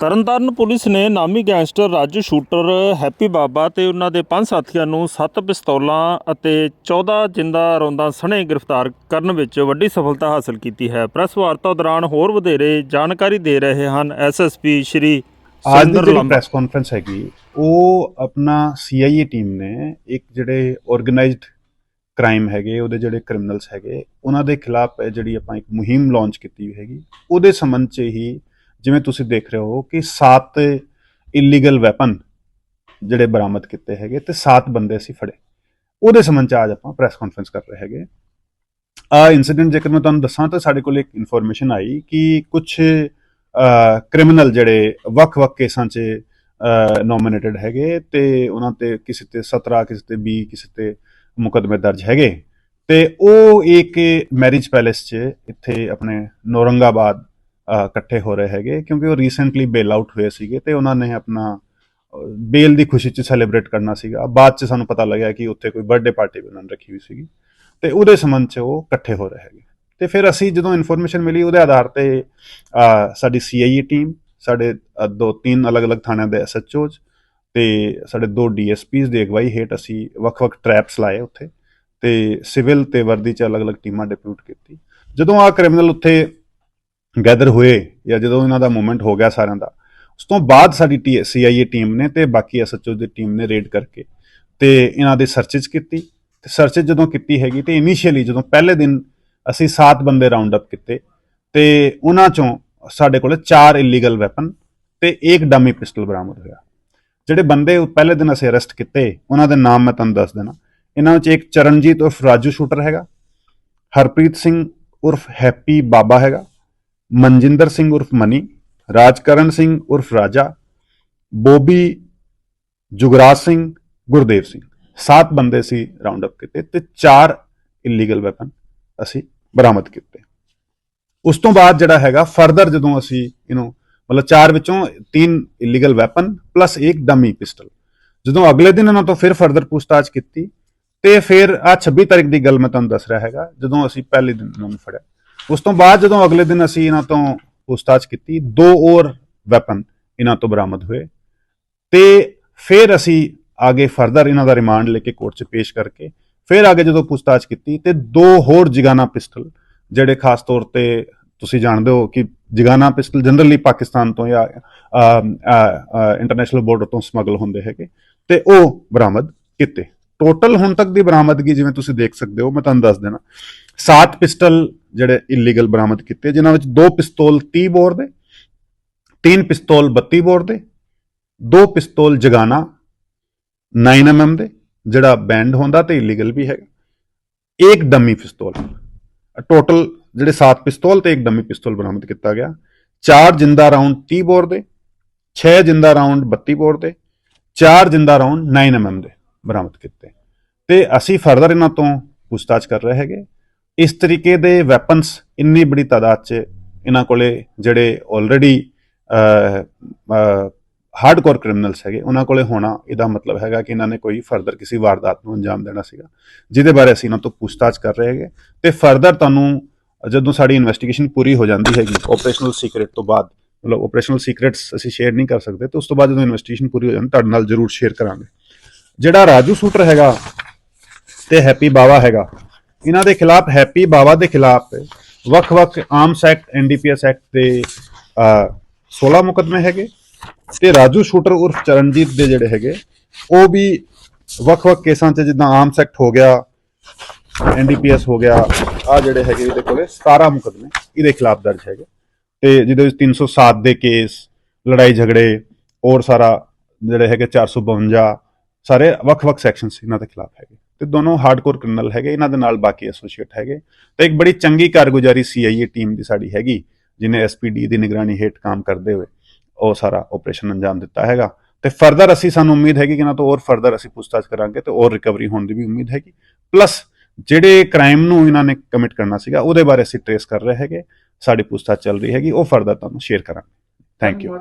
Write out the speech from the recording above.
Tarn Taran police ਨੇ ਨਾਮੀ gangster Raju shooter Happy Baba ਤੇ ਉਹਨਾਂ ਦੇ ਪੰਜ ਸਾਥੀਆਂ ਨੂੰ 7 ਪਿਸਤੌਲਾਂ ਅਤੇ 14 ਜਿੰਦਾ ਰੌਂਦਾਂ ਸਣੇ ਗ੍ਰਿਫਤਾਰ ਕਰਨ ਵਿੱਚ ਵੱਡੀ ਸਫਲਤਾ ਹਾਸਲ ਕੀਤੀ ਹੈ। ਪ੍ਰੈਸ ਵਾਰਤਾ ਦੌਰਾਨ ਹੋਰ ਵਧੇਰੇ ਜਾਣਕਾਰੀ ਦੇ ਰਹੇ ਹਨ ਐਸਐਸਪੀ ਸ਼੍ਰੀ ਅੱਜ ਦੀ ਜਿਹੜੀ ਲਾਂਬਾ। ਪ੍ਰੈਸ ਕਾਨਫਰੰਸ ਹੈਗੀ ਉਹ ਆਪਣਾ ਸੀਆਈਏ ਟੀਮ ਨੇ ਇੱਕ ਜਿਹੜੇ ਆਰਗੇਨਾਈਜ਼ਡ ਕ੍ਰਾਈਮ ਹੈਗੇ ਉਹਦੇ ਜਿਹੜੇ ਕ੍ਰਿਮੀਨਲਸ ਹੈਗੇ ਉਹਨਾਂ ਦੇ ਖਿਲਾਫ ਜਿਹੜੀ ਆਪਾਂ ਇੱਕ ਮੁਹਿੰਮ ਲਾਂਚ ਕੀਤੀ ਹੈਗੀ ਉਹਦੇ ਸੰਬੰਧ 'ਚ ਹੀ ਜਿਵੇਂ ਤੁਸੀਂ ਦੇਖ ਰਹੇ ਹੋ ਕਿ 7 ਇਲੀਗਲ ਵੈਪਨ ਜਿਹੜੇ ਬਰਾਮਦ ਕੀਤੇ ਹੈਗੇ ਤੇ 7 ਬੰਦੇ ਅਸੀਂ ਫੜੇ। ਉਹਦੇ ਸੰਬੰਧ 'ਚ ਅੱਜ ਆਪਾਂ ਪ੍ਰੈਸ ਕਾਨਫਰੰਸ ਕਰ ਰਹੇ ਹੈਗੇ। ਆ ਇਨਸੀਡੈਂਟ ਜੇਕਰ ਮੈਂ ਤੁਹਾਨੂੰ ਦੱਸਾਂ ਤਾਂ ਸਾਡੇ ਕੋਲ ਇੱਕ ਇਨਫੋਰਮੇਸ਼ਨ ਆਈ ਕਿ ਕੁਝ ਕ੍ਰਿਮੀਨਲ ਜਿਹੜੇ ਵੱਖ-ਵੱਖ ਕੇਸਾਂ 'ਚ ਨੋਮੀਨੇਟਡ ਹੈਗੇ ਤੇ ਉਹਨਾਂ ਤੇ ਕਿਸੇ ਤੇ 17 ਕਿਸੇ ਤੇ 20 ਕਿਸੇ ਤੇ ਮੁਕਦਮੇ ਦਰਜ ਹੈਗੇ। ਤੇ ਉਹ ਇੱਕ ਮੈਰਿਜ ਪੈਲੇਸ 'ਚ ਇੱਥੇ ਆਪਣੇ ਨੌਰੰਗਾਬਾਦ ਇਕੱਠੇ ਹੋ ਰਹੇ ਹੈਗੇ ਕਿਉਂਕਿ ਉਹ ਰੀਸੈਂਟਲੀ ਬੇਲ ਆਊਟ ਹੋਏ ਸੀਗੇ ਤੇ ਉਹਨਾਂ ਨੇ ਆਪਣਾ ਬੇਲ ਦੀ ਖੁਸ਼ੀ 'ਚ ਸੈਲੀਬ੍ਰੇਟ ਕਰਨਾ ਸੀਗਾ। ਬਾਅਦ 'ਚ ਸਾਨੂੰ ਪਤਾ ਲੱਗਿਆ ਕਿ ਉੱਥੇ ਕੋਈ ਬਰਥਡੇ ਪਾਰਟੀ ਵੀ ਉਹਨਾਂ ਨੇ ਰੱਖੀ ਹੋਈ ਸੀਗੀ। ਤੇ ਉਹਦੇ ਸੰਬੰਧ 'ਚ ਉਹ ਇਕੱਠੇ ਹੋ ਰਹੇ ਹੈਗੇ। ਤੇ ਫਿਰ ਅਸੀਂ ਜਦੋਂ ਇਨਫੋਰਮੇਸ਼ਨ ਮਿਲੀ ਉਹਦੇ ਆਧਾਰ ਤੇ ਅਹ, ਸਾਡੀ ਸੀਆਈਏ ਟੀਮ ਸਾਡੇ ਦੋ ਤਿੰਨ ਅਲੱਗ-ਅਲੱਗ ਥਾਣਿਆਂ ਦੇ ਐਸਐਚਓਜ਼ ਤੇ ਸਾਡੇ ਦੋ ਡੀਐਸਪੀਜ਼ ਦੀ ਅਗਵਾਈ ਹੇਠ ਅਸੀਂ ਵੱਖ-ਵੱਖ ਟ੍ਰੈਪਸ ਲਾਏ ਉੱਥੇ ਤੇ ਸਿਵਲ ਤੇ ਵਰਦੀ 'ਚ ਅਲੱਗ-ਅਲੱਗ ਟੀਮਾਂ ਡਿਪਿਊਟ ਕੀਤੀ। ਜਦੋਂ ਆ ਕ੍ਰਿਮੀਨਲ ਉੱਥੇ ਗੈਦਰ ਹੋਏ ਜਾਂ ਜਦੋਂ ਇਹਨਾਂ ਦਾ ਮੂਵਮੈਂਟ ਹੋ ਗਿਆ ਸਾਰਿਆਂ ਦਾ, ਉਸ ਤੋਂ ਬਾਅਦ ਸਾਡੀ ਸੀਆਈਏ ਟੀਮ ਨੇ ਤੇ ਬਾਕੀ ਐਸਐਚਓ ਦੀ ਟੀਮ ਨੇ ਰੇਡ ਕਰਕੇ ਤੇ ਇਹਨਾਂ ਦੇ ਸਰਚਸ ਕੀਤੀ ਤੇ ਸਰਚਸ ਜਦੋਂ ਕੀਤੀ ਹੈਗੀ ਤੇ ਇਨੀਸ਼ੀਅਲੀ ਜਦੋਂ ਪਹਿਲੇ ਦਿਨ ਅਸੀਂ 7 ਬੰਦੇ ਰਾਉਂਡ ਅਪ ਕੀਤੇ ਤੇ ਉਹਨਾਂ ਚੋਂ ਸਾਡੇ ਕੋਲ 4 ਇਲੀਗਲ ਵੈਪਨ ਤੇ ਇੱਕ ਡਮੀ ਪਿਸਟਲ ਬਰਾਮਦ ਹੋਇਆ। ਜਿਹੜੇ ਬੰਦੇ ਪਹਿਲੇ ਦਿਨ ਅਸੀਂ ਅਰੈਸਟ ਕੀਤੇ, ਉਹਨਾਂ ਦੇ ਨਾਮ ਮੈਂ ਤੁਹਾਨੂੰ ਦੱਸ ਦੇਣਾ। ਇਹਨਾਂ ਵਿੱਚ ਇੱਕ ਚਰਨਜੀਤ ਉਰਫ ਰਾਜੂ ਸ਼ੂਟਰ ਹੈਗਾ, ਹਰਪ੍ਰੀਤ ਸਿੰਘ ਉਰਫ ਹੈਪੀ ਬਾਬਾ ਹੈਗਾ ਮਨਜਿੰਦਰ ਸਿੰਘ ਉਰਫ ਮਨੀ, ਰਾਜਕਰਨ ਸਿੰਘ ਉਰਫ ਰਾਜਾ, ਬੋਬੀ ਜੁਗਰਾਜ ਸਿੰਘ, ਗੁਰਦੇਵ ਸਿੰਘ। ਸੱਤ ਬੰਦੇ ਸੀ ਰਾਉਂਡ ਅਪ ਕੀਤੇ ਤੇ ਚਾਰ ਇਲੀਗਲ ਵੈਪਨ ਅਸੀਂ ਬਰਾਮਦ ਕੀਤੇ। ਉਸ ਤੋਂ ਬਾਅਦ ਜਿਹੜਾ ਹੈਗਾ ਫਰਦਰ ਜਦੋਂ ਅਸੀਂ ਇਹਨੂੰ ਮਤਲਬ ਚਾਰ ਵਿੱਚੋਂ ਤਿੰਨ ਇਲੀਗਲ ਵੈਪਨ ਪਲੱਸ ਇੱਕ ਡਮੀ ਪਿਸਟਲ ਜਦੋਂ ਅਗਲੇ ਦਿਨ ਇਹਨਾਂ ਤੋਂ ਫਿਰ ਫਰਦਰ ਪੁੱਛਤਾਛ ਕੀਤੀ ਤੇ ਫਿਰ ਆ 26 ਤਾਰੀਖ ਦੀ ਗੱਲ ਮੈਂ ਤੁਹਾਨੂੰ ਦੱਸ ਰਿਹਾ ਹੈਗਾ, ਜਦੋਂ ਅਸੀਂ ਪਹਿਲੇ ਦਿਨ ਇਹਨਾਂ ਨੂੰ ਫੜਿਆ। ਉਸ ਤੋਂ ਬਾਅਦ ਜਦੋਂ ਅਗਲੇ ਦਿਨ ਅਸੀਂ ਇਹਨਾਂ ਤੋਂ ਪੁੱਛਤਾਛ ਕੀਤੀ, ਦੋ ਹੋਰ ਵੈਪਨ ਇਹਨਾਂ ਤੋਂ ਬਰਾਮਦ ਹੋਏ ਤੇ ਫਿਰ ਅਸੀਂ ਆਗੇ ਫਰਦਰ ਇਹਨਾਂ ਦਾ ਰਿਮਾਂਡ ਲੈ ਕੇ ਕੋਰਟ 'ਚ ਪੇਸ਼ ਕਰਕੇ ਫਿਰ ਆਗੇ ਜਦੋਂ ਪੁੱਛਤਾਛ ਕੀਤੀ ਤੇ ਦੋ ਹੋਰ ਜਿਗਾਨਾ ਪਿਸਟਲ ਜਿਹੜੇ ਖਾਸ ਤੌਰ ਤੇ ਤੁਸੀਂ ਜਾਣਦੇ ਹੋ ਕਿ ਜਿਗਾਨਾ ਪਿਸਟਲ ਜਨਰਲੀ ਪਾਕਿਸਤਾਨ ਤੋਂ ਜਾਂ ਇੰਟਰਨੈਸ਼ਨਲ ਬਾਰਡਰ ਤੋਂ ਸਮਗਲ ਹੁੰਦੇ ਹੈਗੇ ਤੇ ਉਹ ਬਰਾਮਦ ਕੀਤੇ। ਟੋਟਲ ਹੁਣ ਤੱਕ ਦੀ ਬਰਾਮਦਗੀ ਜਿਵੇਂ ਤੁਸੀਂ ਦੇਖ ਸਕਦੇ ਹੋ, ਮੈਂ ਤੁਹਾਨੂੰ ਦੱਸ ਦੇਣਾ। 7 ਪਿਸਟਲ ਜਿਹੜੇ ਇਲੀਗਲ ਬਰਾਮਦ ਕੀਤੇ, ਜਿਨ੍ਹਾਂ ਵਿੱਚ ਦੋ ਪਿਸਤੌਲ 30 ਬੋਰ ਦੇ, ਤਿੰਨ ਪਿਸਤੌਲ 32 ਬੋਰ ਦੇ, ਦੋ ਪਿਸਤੌਲ ਜਗਾਨਾ 9mm ਦੇ, ਜਿਹੜਾ ਬੈਂਡ ਹੁੰਦਾ ਤੇ ਇਲੀਗਲ ਵੀ ਹੈਗਾ। ਇੱਕ ਡਮੀ ਪਿਸਤੌਲ। ਟੋਟਲ ਜਿਹੜੇ 7 ਪਿਸਤੌਲ ਤੇ ਇੱਕ ਡਮੀ ਪਿਸਤੌਲ ਬਰਾਮਦ ਕੀਤਾ ਗਿਆ। ਚਾਰ ਜਿੰਦਾ ਰਾਉਂਡ 30 ਬੋਰ ਦੇ 6 ਜਿੰਦਾ ਰਾਉਂਡ 32 ਬੋਰ ਦੇ, ਚਾਰ ਜਿੰਦਾ ਰਾਉਂਡ 9mm ਦੇ ਬਰਾਮਦ ਕੀਤੇ। ਤੇ ਅਸੀਂ ਫਰਦਰ ਇਹਨਾਂ ਤੋਂ ਪੁੱਛਤਾਛ ਕਰ ਰਹੇ ਹੈਗੇ। ਇਸ ਤਰੀਕੇ ਦੇ ਵੈਪਨਸ ਇੰਨੀ ਬੜੀ ਤਾਦਾਦ 'ਚ ਇਹਨਾਂ ਕੋਲੇ ਜਿਹੜੇ ਆਲਰੇਡੀ ਹਾਰਡਕੋਰ ਕ੍ਰਿਮੀਨਲਸ ਹੈਗੇ, ਉਹਨਾਂ ਕੋਲੇ ਹੋਣਾ ਇਹਦਾ ਮਤਲਬ ਹੈਗਾ ਕਿ ਇਹਨਾਂ ਨੇ ਕੋਈ ਫਰਦਰ ਕਿਸੇ ਵਾਰਦਾਤ ਨੂੰ ਅੰਜਾਮ ਦੇਣਾ ਸੀਗਾ। ਜਿਹਦੇ ਬਾਰੇ ਅਸੀਂ ਇਹਨਾਂ ਤੋਂ ਪੁੱਛਤਾਛ ਕਰ ਰਹੇ ਹੈਗੇ। ਤੇ ਫਰਦਰ ਤੁਹਾਨੂੰ ਜਦੋਂ ਸਾਡੀ ਇਨਵੈਸਟੀਗੇਸ਼ਨ ਪੂਰੀ ਹੋ ਜਾਂਦੀ ਹੈਗੀ ਆਪਰੇਸ਼ਨਲ ਸੀਕ੍ਰੀਟ ਤੋਂ ਬਾਅਦ, ਮਤਲਬ ਆਪਰੇਸ਼ਨਲ ਸੀਕ੍ਰੀਟਸ ਅਸੀਂ ਸ਼ੇਅਰ ਨਹੀਂ ਕਰ ਸਕਦੇ, ਤੇ ਉਸ ਤੋਂ ਬਾਅਦ ਜਦੋਂ ਇਨਵੈਸਟੀਗੇਸ਼ਨ ਪੂਰੀ ਹੋ ਜਾਂਦੀ ਤੁਹਾਡੇ ਨਾਲ ਜ਼ਰੂਰ ਸ਼ੇਅਰ ਕਰਾਂਗੇ। ਜਿਹੜਾ ਰਾਜੂ ਸੂਟਰ ਹੈਗਾ ਤੇ ਹੈਪੀ ਬਾਵਾ ਹੈਗਾ ਇਹਨਾਂ ਦੇ ਖਿਲਾਫ ਹੈਪੀ ਬਾਵਾ ਦੇ ਖਿਲਾਫ ਵੱਖ-ਵੱਖ ਆਰਮਸ ਐਕਟ ਐਨਡੀਪੀਐਸ ਐਕਟ ਦੇ ਅਹ, 16 ਮੁਕਦਮੇ ਹੈਗੇ ਤੇ ਰਾਜੂ ਸ਼ੂਟਰ ਉਰਫ ਚਰਨਜੀਤ ਦੇ ਜਿਹੜੇ ਹੈਗੇ ਉਹ ਵੀ ਵੱਖ-ਵੱਖ ਕੇਸਾਂ 'ਚ ਜਿੱਦਾਂ ਆਰਮਸ ਐਕਟ ਹੋ ਗਿਆ ਐਨਡੀਪੀਐਸ ਹੋ ਗਿਆ ਆ ਜਿਹੜੇ ਹੈਗੇ ਇਹਦੇ ਕੋਲੇ 17 ਮੁਕਦਮੇ ਇਹਦੇ ਖਿਲਾਫ ਦਰਜ ਹੈਗੇ। ਤੇ ਜਿਹਦੇ ਵਿੱਚ 307 ਦੇ ਕੇਸ ਲੜਾਈ ਝਗੜੇ ਔਰ ਸਾਰਾ ਜਿਹੜੇ ਹੈਗੇ 452 ਸਾਰੇ ਵੱਖ-ਵੱਖ ਸੈਕਸ਼ਨਸ ਇਹਨਾਂ ਦੇ ਖਿਲਾਫ ਹੈਗੇ। ਤੇ ਦੋਨੋਂ ਹਾਰਡਕੋਰ ਕ੍ਰਿਮੀਨਲ ਹੈਗੇ, ਇਹਨਾਂ ਦੇ ਨਾਲ ਬਾਕੀ ਐਸੋਸੀਏਟ ਹੈਗੇ। ਤੇ ਇੱਕ ਬੜੀ ਚੰਗੀ ਕਾਰਗੁਜ਼ਾਰੀ ਸੀਆਈਏ ਟੀਮ ਦੀ ਸਾਡੀ ਹੈਗੀ ਜਿਨੇ ਐਸਪੀਡੀ ਦੀ ਨਿਗਰਾਨੀ ਹੇਠ ਕੰਮ ਕਰਦੇ ਹੋਏ ਉਹ ਸਾਰਾ ਆਪਰੇਸ਼ਨ ਅੰਜਾਮ ਦਿੱਤਾ ਹੈਗਾ। ਤੇ ਫਰਦਰ ਅਸੀਂ ਸਾਨੂੰ ਉਮੀਦ ਹੈਗੀ ਕਿ ਇਹਨਾਂ ਤੋਂ ਹੋਰ ਫਰਦਰ ਅਸੀਂ ਪੁੱਛਤਾਛ ਕਰਾਂਗੇ ਤੇ ਹੋਰ ਰਿਕਵਰੀ ਹੋਣ ਦੀ ਵੀ ਉਮੀਦ ਹੈਗੀ। ਪਲੱਸ ਜਿਹੜੇ ਕ੍ਰਾਈਮ ਨੂੰ ਇਹਨਾਂ ਨੇ ਕਮਿਟ ਕਰਨਾ ਸੀਗਾ, ਉਹਦੇ ਬਾਰੇ ਅਸੀਂ ਟ੍ਰੇਸ ਕਰ ਰਹੇ ਹੈਗੇ, ਸਾਡੀ ਪੁੱਛਤਾਛ ਚੱਲ ਰਹੀ ਹੈਗੀ, ਉਹ ਫਰਦਰ ਤੁਹਾਨੂੰ ਸ਼ੇਅਰ ਕਰਾਂਗੇ। Thank you